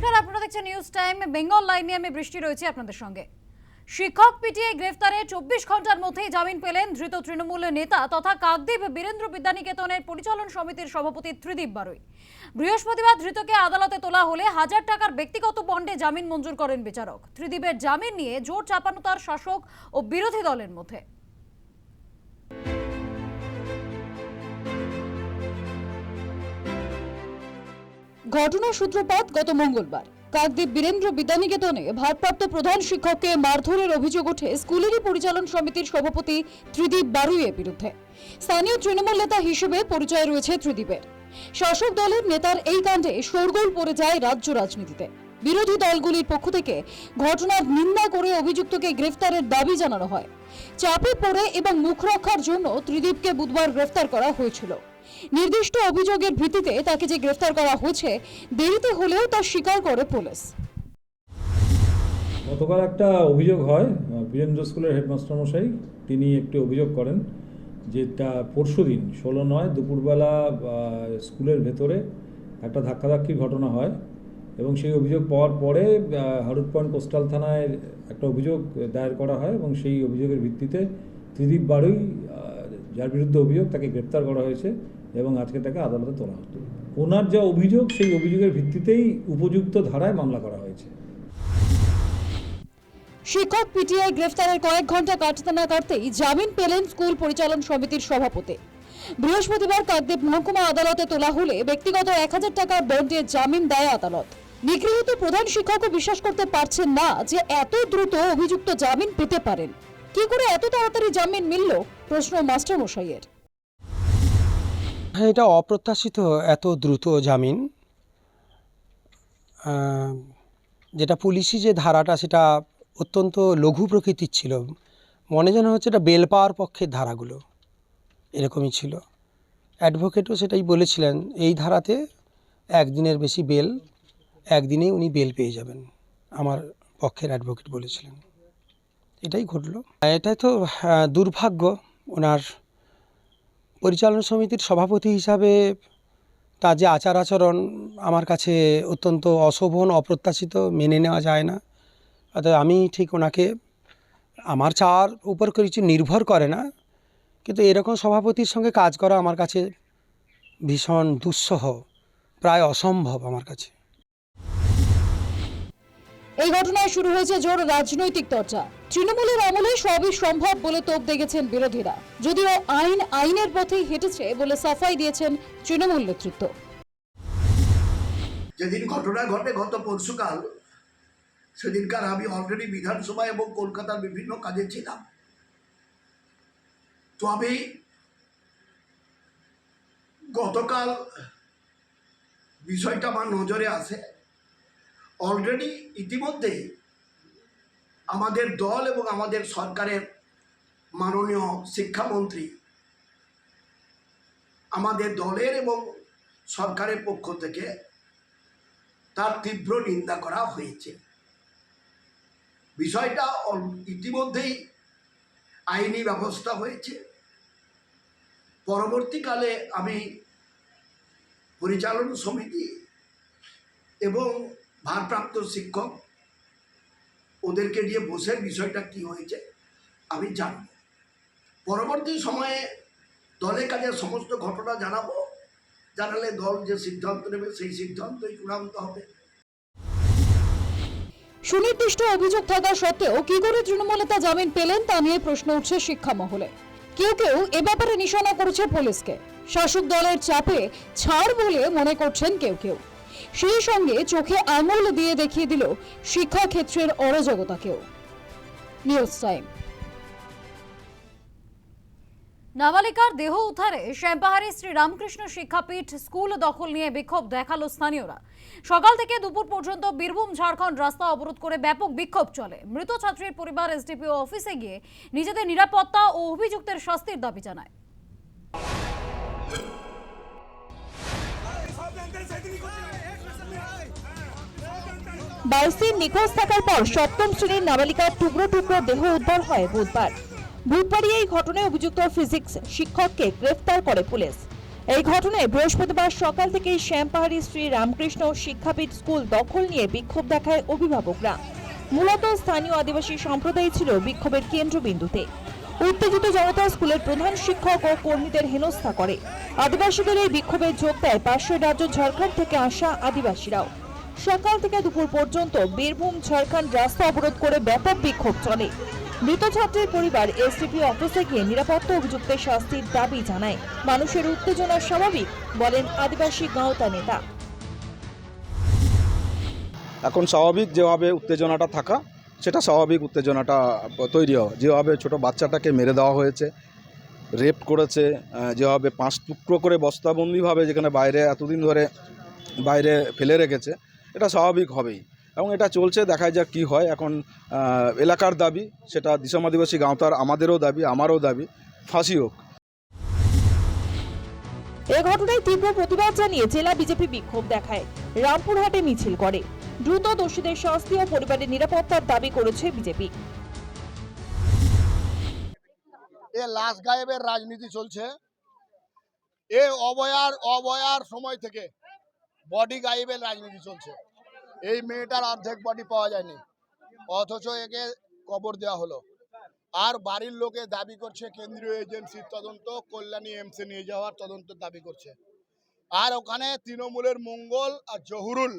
নমস্কার, আপনারা দেখছেন নিউজ টাইম বেঙ্গল লাইনে আমি বৃষ্টি রয়েছে আপনাদের সঙ্গে। শিক্ষক পিটিয়ে গ্রেফতারে চব্বিশ ঘণ্টার মধ্যেই জামিন পেলেন ধৃত তৃণমূল নেতা তথা কাকদ্বীপ বীরেন্দ্র বিদ্যানিকেতনের পরিচালন সমিতির সভাপতি ত্রিদীপ বারুই। বৃহস্পতিবার ধৃতকে আদালতে তোলা হলে হাজার টাকার ব্যক্তিগত বন্ডে জামিন মঞ্জুর করেন বিচারক। ত্রিদীপের জামিন নিয়ে জোর চাপানো তার শাসক ও বিরোধী দলের মধ্যে। ঘটনার সূত্রপাত গত মঙ্গলবার। কাকদ্বীপ বীরেন্দ্র বিদ্যানিকেতনে ভারপ্রাপ্ত প্রধান শিক্ষককে মারধরের অভিযোগ ওঠে স্কুলেরই পরিচালন সমিতির সভাপতি ত্রিদীপ বারুইয়ের বিরুদ্ধে। স্থানীয় তৃণমূল নেতা হিসেবে পরিচয় রয়েছে ত্রিদীপের। শাসক দলের নেতার এই কাণ্ডে শোরগোল পড়ে যায় রাজ্য রাজনীতিতে। বিরোধী দলগুলির পক্ষ থেকে ঘটনার নিন্দা করে অভিযুক্তকে গ্রেফতারের দাবি জানানো হয়। চাপে পড়ে এবং মুখ রক্ষার জন্য ত্রিদীপকে বুধবার গ্রেফতার করা হয়েছিল। নির্দিষ্ট অভিযোগের ভিত্তিতে তাকে যে গ্রেফতার করা হয়েছে, দেরিতে হলেও তা স্বীকার করে পুলিশ। গতকাল একটা অভিযোগ হয়, বীরেন্দ্র স্কুলের হেডমাস্টার মশাই, তিনি একটি অভিযোগ করেন যেটা পরশু দিন, ষোলো নয় দুপুরবেলা স্কুলের ভেতরে একটা ধাক্কাধাক্কির ঘটনা হয়। এবং সেই অভিযোগ পাওয়ার পরে হারুদ পয়েন্ট কোস্টাল থানায় একটা অভিযোগ দায়ের করা হয় এবং সেই অভিযোগের ভিত্তিতে ত্রিদীপ আহ, যার বিরুদ্ধে অভিযোগ তাকে গ্রেপ্তার করা হয়েছে এবং আজকে তাকে আদালতে তোলা হতো। ওনার যা অভিযোগ সেই অভিযোগের ভিত্তিতেই উপযুক্ত ধারায় মামলা করা হয়েছে। শিক্ষক পিটিআই গ্রেফতারের কয়েক ঘণ্টা কাটতে না কাটতেই জামিন পেলেন স্কুল পরিচালন সমিতির সভাপতি। বৃহস্পতিবার কাকদ্বীপ মহকুমা আদালতে তোলা হলে ব্যক্তিগত এক হাজার টাকার বন্ডে জামিন দেয় আদালত। নিগৃহীত প্রধান শিক্ষকও বিশ্বাস করতে পারছেন না যে এত দ্রুত অভিযুক্ত জামিন পেতে পারেন। কি করে এত তাড়াতাড়ি জামিন মিলল? প্রশ্ন মাস্টারমশাইয়ের। হ্যাঁ এটা অপ্রত্যাশিত এত দ্রুত জামিন? যেটা পুলিশি যে ধারাটা, সেটা অত্যন্ত লঘু প্রকৃতির ছিল। মনে যেন হচ্ছে এটা বেল পাওয়ার পক্ষের ধারাগুলো। এরকমই ছিল। অ্যাডভোকেটও সেটাই বলেছিলেন, এই ধারাতে একদিনের বেশি বেল একদিনেই উনি বেল পেয়ে যাবেন, আমার পক্ষের অ্যাডভোকেট বলেছিলেন। এটাই ঘটলো। এটাই তো দুর্ভাগ্য। ওনার পরিচালনা সমিতির সভাপতি হিসাবে তার যে আচার আচরণ আমার কাছে অত্যন্ত অশোভন, অপ্রত্যাশিত, মেনে নেওয়া যায় না। অতএব আমি ঠিক ওনাকে, আমার চাওয়ার উপর কিছু নির্ভর করে না। কিন্তু এরকম সভাপতির সঙ্গে কাজ করা আমার কাছে ভীষণ দুঃসহ, প্রায় অসম্ভব আমার কাছে। এই ঘটনায় শুরু হয়েছে জোর রাজনৈতিক চর্চা। তৃণমূলের আমলে সবই সম্ভব বলে তোপ দেখেছেন বিরোধীরা। যদিও আইন আইনের পথেই হেঁটেছে বলে সাফাই দিয়েছেন তৃণমূল নেতৃত্ব। যেদিন ঘটনা ঘটে গত পরশুকাল সেদিনকার আমি অলরেডি বিধানসভা এবং কলকাতার বিভিন্ন কাজে ছিলাম। তো আমি গতকাল বিষয়টা আমার নজরে আসে। অলরেডি ইতিমধ্যেই আমাদের দল এবং আমাদের সরকারের মাননীয় শিক্ষামন্ত্রী আমাদের দলের এবং সরকারের পক্ষ থেকে তার তীব্র নিন্দা করা হয়েছে। বিষয়টা ইতিমধ্যেই আইনি ব্যবস্থা হয়েছে। পরবর্তীকালে আমি পরিচালন সমিতি এবং ভারপ্রাপ্ত শিক্ষক, ওদেরকে নিয়ে বসে বিষয়টা কি হয়েছে, আমি জানব পরবর্তী সময়ে দলের কাছে সমস্ত ঘটনা জানাব, জানালে দল যে সিদ্ধান্ত নেবে, সেই সিদ্ধান্তই চূড়ান্ত হবে। সুনির্দিষ্ট অভিযোগ থাকা সত্ত্বেও কি করে তৃণমূল নেতা জামিন পেলেন তা নিয়ে প্রশ্ন উঠছে শিক্ষা মহলে কেউ কেউ এ ব্যাপারে নিশানা করেছে পুলিশকে। শাসক দলের চাপে ছাড় বলে মনে করছেন কেউ কেউ। সেই সঙ্গে চোখে আঙুল দিয়ে দেখিয়ে দিল শিক্ষাক্ষেত্রের অরাজকতাকেও। News time. নাবালিকার দেহ উদ্ধারে শ্যামপাহাড়ি শ্রী রামকৃষ্ণ শিক্ষাপীঠ স্কুল দখল নিয়ে বিক্ষোভ দেখাল স্থানীয়রা। সকাল থেকে দুপুর পর্যন্ত বীরভূম ঝাড়খণ্ড রাস্তা অবরোধ করে ব্যাপক বিক্ষোভ চলে। মৃত ছাত্রীর পরিবার এসডিপিও অফিসে গিয়ে নিজেদের নিরাপত্তা ও অভিযুক্তের শাস্তির দাবি জানায়। দিন নিখোঁজ থাকার পর সপ্তম শ্রেণির নাবালিকার টুকরো টুকরো দেহ উদ্ধার হয় বুধবার। বুধবারই এই ঘটনায় অভিযুক্ত ফিজিক্স শিক্ষককে গ্রেফতার করে পুলিশ। এই ঘটনায় বৃহস্পতিবার সকাল থেকেই শ্যামপাহাড়ি শ্রী রামকৃষ্ণ শিক্ষাপীঠ স্কুল দখল নিয়ে বিক্ষোভ দেখায় অভিভাবকরা। মূলত স্থানীয় আদিবাসী সম্প্রদায় ছিল বিক্ষোভের কেন্দ্রবিন্দুতে। উত্তেজিত জনতা স্কুলের প্রধান শিক্ষক ও কর্মীদের হেনস্থা করে। আদিবাসীদের এই বিক্ষোভে যোগ দেয় পাশের রাজ্য ঝাড়খণ্ড থেকে আসা আদিবাসীরাও। সকাল থেকে দুপুর পর্যন্ত বীরভূম, ঝাড়খণ্ড রাস্তা অবরোধ করে ব্যাপক বিক্ষোভ চলে। মৃত ছাত্রের পরিবার এসডিপি অফিসে গিয়ে নিরাপত্তা অভিযুক্তের শাস্তির দাবি জানায়। মানুষের উত্তেজনা স্বাভাবিক, বলেন আদিবাসী গাঁওতা নেতা। এখন স্বাভাবিক যেভাবে উত্তেজনাটা থাকা, সেটা স্বাভাবিক উত্তেজনাটা তৈরি হওয়া। যেভাবে ছোট বাচ্চাটাকে মেরে দেওয়া হয়েছে, রেপ করেছে যেভাবে পাঁচ টুকরো করে বস্তাবন্দিভাবে যেখানে বাইরে এতদিন ধরে বাইরে ফেলে রেখেছে এটা স্বাভাবিক হবেই। এবং এটা চলছে দেখা যাক কী হয়। এখন এলাকার দাবি সেটা দিশম আদিবাসী গাঁওতার আমাদেরও দাবি আমারও দাবি ফাঁসি হোক। এ ঘটনায় তীব্র প্রতিবাদ জানিয়ে জেলা বিজেপি বিক্ষোভ দেখায়। রামপুরহাটে মিছিল করে। দ্রুত দোষীদের শাস্তি ও পরিবারের নিরাপত্তার দাবি করেছে বিজেপি। এ লাশ গায়েবের রাজনীতি চলছে। এ অবয়ার অবয়ার সময় থেকে বডি গায়েবের রাজনীতি চলছে। এই মেয়েটার অর্ধেক বডি পাওয়া যায়নি। অথচ একে কবর দেওয়া হলো। আর বাড়ির লোকে দাবি করছে, কেন্দ্রীয় এজেন্সির তদন্ত কল্যাণী এমসে নিয়ে যাওয়ার তদন্ত দাবি করছে। আর ওখানে তৃণমূলের মঙ্গল আর জহুরুল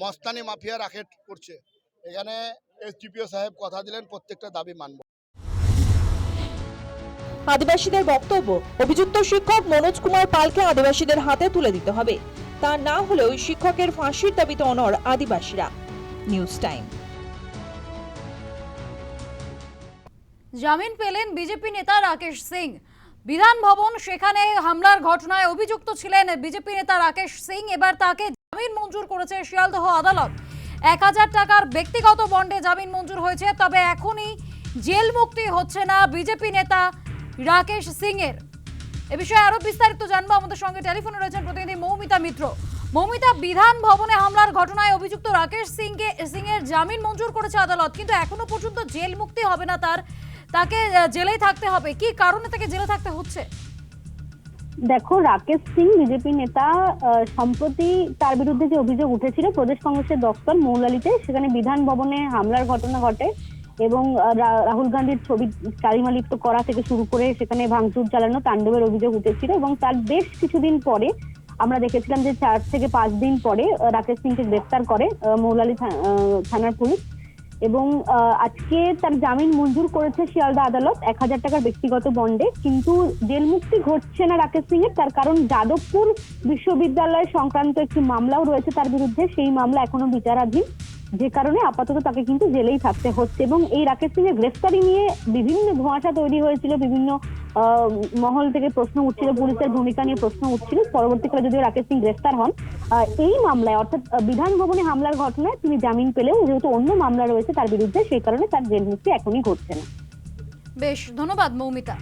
মস্তানি মাফিয়া রাকেট করছে। এখানে এসডিপিও সাহেব কথা দিলেন, প্রত্যেকটা দাবি মানব। আদিবাসীদের বক্তব্য, অভিযুক্ত শিক্ষক মনোজ কুমার পালকে আদিবাসীদের হাতে তুলে দিতে হবে। তা না হলে ওই শিক্ষকের ফাঁসির দাবিতে অনর আদিবাসীরা। News time. জামিন পেলেন বিজেপি নেতা রাকেশ সিং। বিধান ভবন সেখানে হামলার ঘটনায় অভিযুক্ত ছিলেন বিজেপি নেতা রাকেশ সিং। এবার তাকে জামিন মঞ্জুর করেছে শিয়ালদহ আদালত। এক হাজার টাকার ব্যক্তিগত বন্ডে জামিন মঞ্জুর হয়েছে, তবে এখনই জেল মুক্তি হচ্ছে না বিজেপি নেতা রাকেশ সিং এর এ বিষয়ে আরও বিস্তারিত জানব। আমাদের সঙ্গে টেলিফোনে রয়েছেন প্রতিনিধি মৌমিতা মিত্র। মৌমিতা, বিধান ভবনে হামলার ঘটনায় অভিযুক্ত রাকেশ সিংকে সিং এর জামিন মঞ্জুর করেছে আদালত, কিন্তু এখনও পর্যন্ত জেল মুক্তি হবে না তার। তাকে জেলেই থাকতে হবে। কি কারণে তাকে জেলে থাকতে হচ্ছে? দেখো, রাকেশ সিং বিজেপি নেতা সম্প্রতি তার বিরুদ্ধে যে অভিযোগ উঠেছিল, প্রদেশ কংগ্রেসের দপ্তর মৌলালিতে, সেখানে বিধান ভবনে হামলার ঘটনা ঘটে। এবং রাহুল গান্ধীর ছবি কালিমালিপ্ত করা থেকে শুরু করে সেখানে ভাঙচুর চালানো তাণ্ডবের অভিযোগ উঠেছিল এবং তার বেশ কিছুদিন পরে আমরা দেখেছিলাম যে চার থেকে পাঁচ দিন পরে রাকেশ সিংকে গ্রেফতার করে মৌলালি থানার পুলিশ এবং আজকে তার জামিন মঞ্জুর করেছে শিয়ালদা আদালত এক হাজার টাকার ব্যক্তিগত বন্ডে। কিন্তু জেল মুক্তি ঘটছে না রাকেশ সিং এর তার কারণ যাদবপুর বিশ্ববিদ্যালয় সংক্রান্ত একটি মামলাও রয়েছে তার বিরুদ্ধে। সেই মামলা এখনও বিচারাধীন। যে কারণে আপাতত তাকে কিন্তু জেলেই থাকতে হচ্ছে এবং এই রাকেশ সিং এর গ্রেফতারি নিয়ে বিভিন্ন ধোঁয়াশা তৈরি হয়েছিল, বিভিন্ন মহল থেকে প্রশ্ন উঠছিল, পুলিশের ভূমিকা নিয়ে প্রশ্ন উঠছিল। পরবর্তীকালে যদিও রাকেশ সিং গ্রেফতার হন এই মামলায়, অর্থাৎ বিধান ভবনে হামলার ঘটনায় তিনি জামিন পেলেও যেহেতু অন্য মামলা রয়েছে তার বিরুদ্ধে, সেই কারণে তার জেল মুক্তি এখনই ঘটছে না। বেশ, ধন্যবাদ মৌমিতা।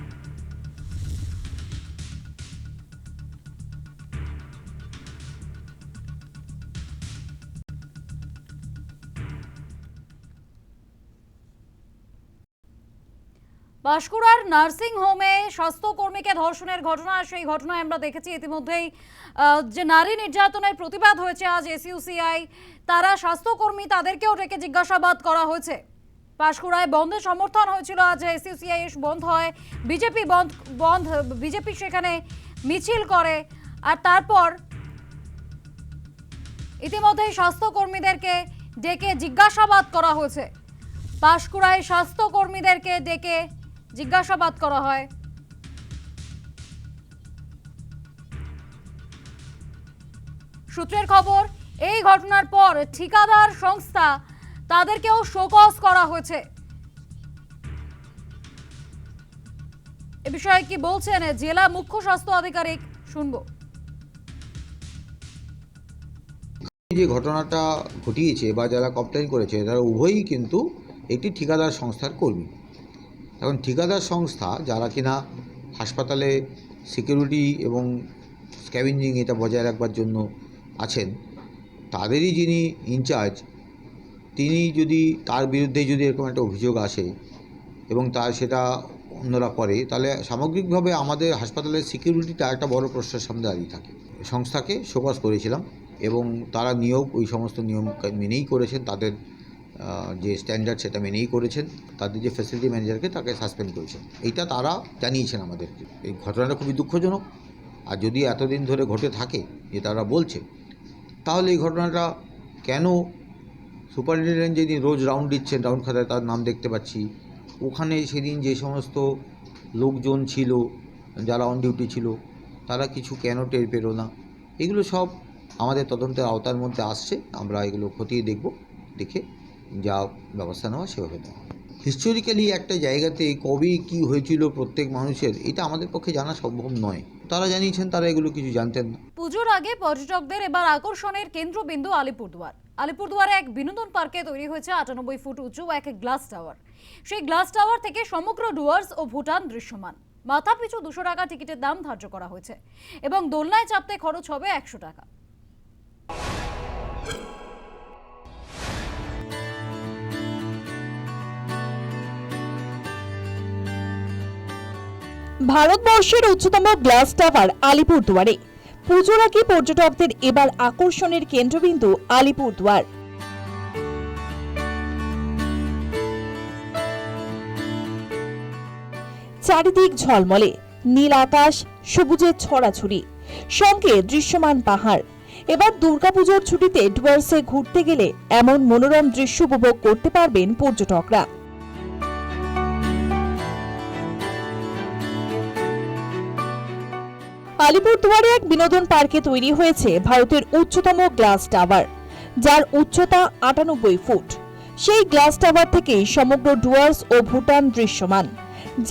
বাঁশকুড়ার নার্সিং হোমে স্বাস্থ্যকর্মীকে ধর্ষণের ঘটনা, সেই ঘটনায় আমরা দেখেছি ইতিমধ্যেই যে নারী নির্যাতনের প্রতিবাদ হয়েছে আজ এসইউসিআই তারা স্বাস্থ্যকর্মী তাদেরকেও ডেকে জিজ্ঞাসাবাদ করা হয়েছে। পাঁশকুড়ায় বন্ধের সমর্থন হয়েছিল আজ এসইউসিআই বন্ধ হয়, বিজেপি বন্ধ বন্ধ, বিজেপি সেখানে মিছিল করে, আর তারপর ইতিমধ্যেই স্বাস্থ্যকর্মীদেরকে ডেকে জিজ্ঞাসাবাদ করা হয়েছে। পাঁশকুড়ায় স্বাস্থ্যকর্মীদেরকে ডেকে জিজ্ঞাসাবাদ করা হয়। সূত্রের খবর, এই ঘটনার পর ঠিকাদার সংস্থা তাদেরকেও শোকজ করা হয়েছে। এ বিষয়ে কি বলছেন জেলা মুখ্য স্বাস্থ্য আধিকারিক শুনব। যে ঘটনাটা ঘটিয়েছে বা যারা কমপ্লেন করেছে, তারা উভয়ই কিন্তু একটি ঠিকাদার সংস্থার কর্মী। এখন ঠিকাদার সংস্থা যারা কিনা হাসপাতালে সিকিউরিটি এবং স্ক্যাভেঞ্জিং এটা বজায় রাখবার জন্য আছেন, তাদেরই যিনি ইনচার্জ, তিনি যদি তার বিরুদ্ধে যদি এরকম একটা অভিযোগ আসে এবং তার সেটা অন্যরা করে, তাহলে সামগ্রিকভাবে আমাদের হাসপাতালের সিকিউরিটিটা একটা বড় প্রশ্নের সামনে দাঁড়িয়ে থাকে। সংস্থাকে শোকজ করেছিলাম এবং তারা নিয়োগ, ওই সমস্ত নিয়ম মেনেই করেছেন, তাদের যে স্ট্যান্ডার্ড সেটা মেনেই করেছেন, তাদের যে ফ্যাসিলিটি ম্যানেজারকে তাকে সাসপেন্ড করেছেন। এইটা তারা জানিয়েছেন আমাদেরকে। এই ঘটনাটা খুবই দুঃখজনক। আর যদি এতদিন ধরে ঘটে থাকে, যে তারা বলছে, তাহলে এই ঘটনাটা কেন সুপারিনটেন্ডেন্ট যেদিন রোজ রাউন্ড দিচ্ছেন রাউন্ড খাতায় তার নাম দেখতে পাচ্ছি, ওখানে সেদিন যে সমস্ত লোকজন ছিল, যারা অন ডিউটি ছিল, তারা কিছু কেন টের পেল না? এগুলো সব আমাদের তদন্তের আওতার মধ্যে আসছে। আমরা এগুলো খতিয়ে দেখব, দেখে যা ব্যবস্থা নেওয়া সেভাবে নেওয়া। হিস্টোরিক্যালি একটা জায়গাতে কবে কি হয়েছিল প্রত্যেক মানুষের, এটা আমাদের পক্ষে জানা সম্ভব নয়। তারা জানিয়েছেন, তারা এগুলো কিছু জানতেন না। পুজোর আগে পর্যটকদের এবার আকর্ষণের কেন্দ্রবিন্দু আলিপুরদুয়ার। আলিপুরদুয়ারে এক বিনোদন পার্কে তৈরি হয়েছে আটানব্বই ফুট উঁচু এক গ্লাস টাওয়ার। সেই গ্লাস টাওয়ার থেকে সমগ্র ডুয়ার্স ও ভুটান দৃশ্যমান। মাথা পিছু দুশো টাকা টিকিটের দাম ধার্য করা হয়েছে এবং দোলনায় চাপতে খরচ হবে একশো টাকা। ভারতবর্ষের উচ্চতম গ্লাস টাওয়ার আলিপুরদুয়ারে। পুজোর আগে পর্যটকদের এবার আকর্ষণের কেন্দ্রবিন্দু আলিপুরদুয়ার। চারিদিক ঝলমলে, নীল আকাশ, সবুজের ছড়াছড়ি, সঙ্গে দৃশ্যমান পাহাড়। এবার দুর্গাপুজোর ছুটিতে ডুয়ার্সে ঘুরতে গেলে এমন মনোরম দৃশ্য উপভোগ করতে পারবেন পর্যটকরা। আলিপুরদুয়ারে এক বিনোদন পার্কে তৈরি হয়েছে ভারতের উচ্চতম গ্লাস টাওয়ার, যার উচ্চতা আটানব্বই ফুট। সেই গ্লাস টাওয়ার থেকেই সমগ্র ডুয়ার্স ও ভুটান দৃশ্যমান।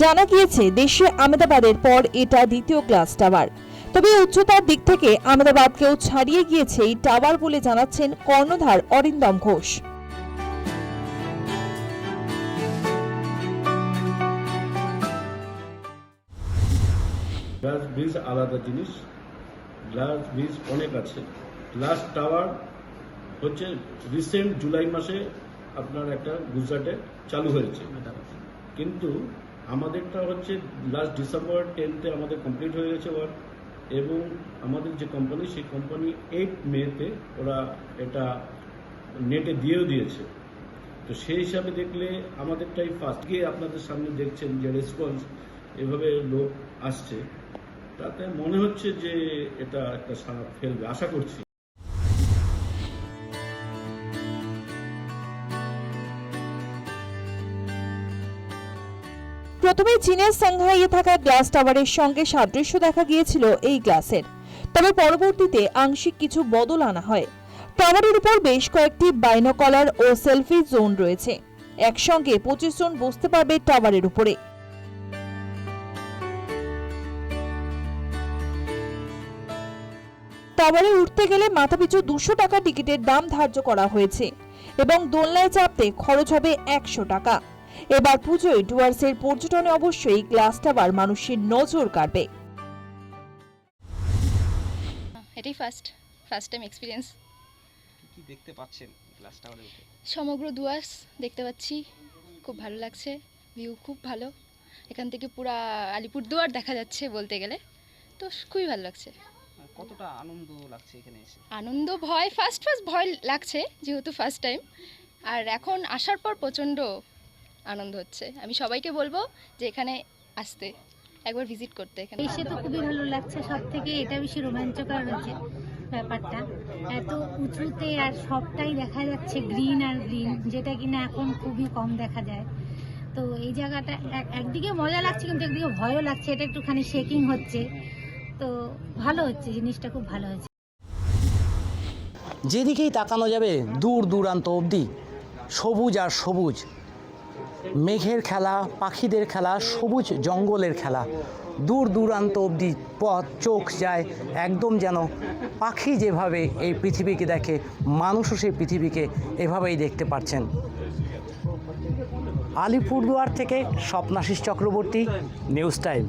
জানা গিয়েছে, দেশে আহমেদাবাদের পর এটা দ্বিতীয় গ্লাস টাওয়ার। তবে উচ্চতার দিক থেকে আমেদাবাদকেও ছাড়িয়ে গিয়েছে এই টাওয়ার বলে জানাচ্ছেন কর্ণধার অরিন্দম ঘোষ। ব্রিজ আলাদা জিনিস গ্লাস ব্রিজ অনেক আছে। গ্লাস টাওয়ার হচ্ছে রিসেন্ট জুলাই মাসে আপনার একটা গুজরাটে চালু হয়েছে। কিন্তু আমাদেরটা হচ্ছে লাস্ট ডিসেম্বর টেনতে আমাদের কমপ্লিট হয়ে গেছে ওয়ার্ক এবং আমাদের যে কোম্পানি সেই কোম্পানি এইট মেতে ওরা এটা নেটে দিয়েও দিয়েছে। তো সেই হিসাবে দেখলে আমাদেরটাই ফার্স্ট গিয়ে আপনাদের সামনে দেখছেন যে রেসপন্স এভাবে লোক আসছে। তাতে মনে হচ্ছে যে এটা একটা সারা ফেলবে, আশা করছি। প্রথমে চীনের সাংহাইয়ে থাকা গ্লাস টাওয়ারের সঙ্গে সাদৃশ্য দেখা গিয়েছিল এই গ্লাসের। তবে পরবর্তীতে আংশিক কিছু বদল আনা হয়। টাওয়ারের উপর বেশ কয়েকটি বাইনোকলার ও সেলফি জোন রয়েছে। একসঙ্গে পঁচিশ জন বসতে পারবে টাওয়ারের উপরে। টাওয়ারে উঠতে গেলে মাথাপিছু দুশো টাকা টিকিটের দাম ধার্য করা হয়েছে এবং দোলনায় চাপতে খরচ হবে একশো টাকা। এবার পুজোয় ডুয়ার্সের পর্যটনে অবশ্যই গ্লাস টাওয়ার মানুষের নজর কাড়বে। এটাই ফার্স্ট ফার্স্ট টাইম এক্সপিরিয়েন্স কি দেখতে পাচ্ছেন গ্লাস টাওয়ারে উঠে? সমগ্র ডুয়ার্স দেখতে পাচ্ছি খুব ভালো লাগছে ভিউ খুব ভালো। এখান থেকে পুরা আলিপুরদুয়ার দেখা যাচ্ছে বলতে গেলে তো খুবই ভালো লাগছে। কতটা আনন্দ লাগছে এখানে এসে? আনন্দ ভয় ফার্স্ট ফার্স্ট ভয় লাগছে যেহেতু ফার্স্ট টাইম আর এখন আসার পর প্রচণ্ড আনন্দ হচ্ছে। আমি সবাইকে বলব যে এখানে আসতে একবার ভিজিট করতে এখানে। এসে তো খুবই ভালো লাগছে সব থেকে এটা বেশি রোমাঞ্চকর হচ্ছে ব্যাপারটা। এত উঁচুতে আর সবটাই দেখা যাচ্ছে গ্রিন আর গ্রিন যেটা কিনা এখন খুবই কম দেখা যায়। তো এই জায়গাটা এক- একদিকে মজা লাগছে কিন্তু একদিকে ভয়ও লাগছে এটা একটুখানি শেকিং হচ্ছে। তো ভালো হচ্ছে, জিনিসটা খুব ভালো হচ্ছে যেদিকেই তাকানো যাবে, দূর দূরান্ত অবধি সবুজ আর সবুজ। মেঘের খেলা, পাখিদের খেলা, সবুজ জঙ্গলের খেলা। দূর দূরান্ত অবধি পথ, চোখ যায়, একদম যেন পাখি যেভাবে এই পৃথিবীকে দেখে, মানুষও সেই পৃথিবীকে এভাবেই দেখতে পাচ্ছেন আলিপুরদুয়ার থেকে স্বপ্নাশিস চক্রবর্তী, নিউজ টাইম।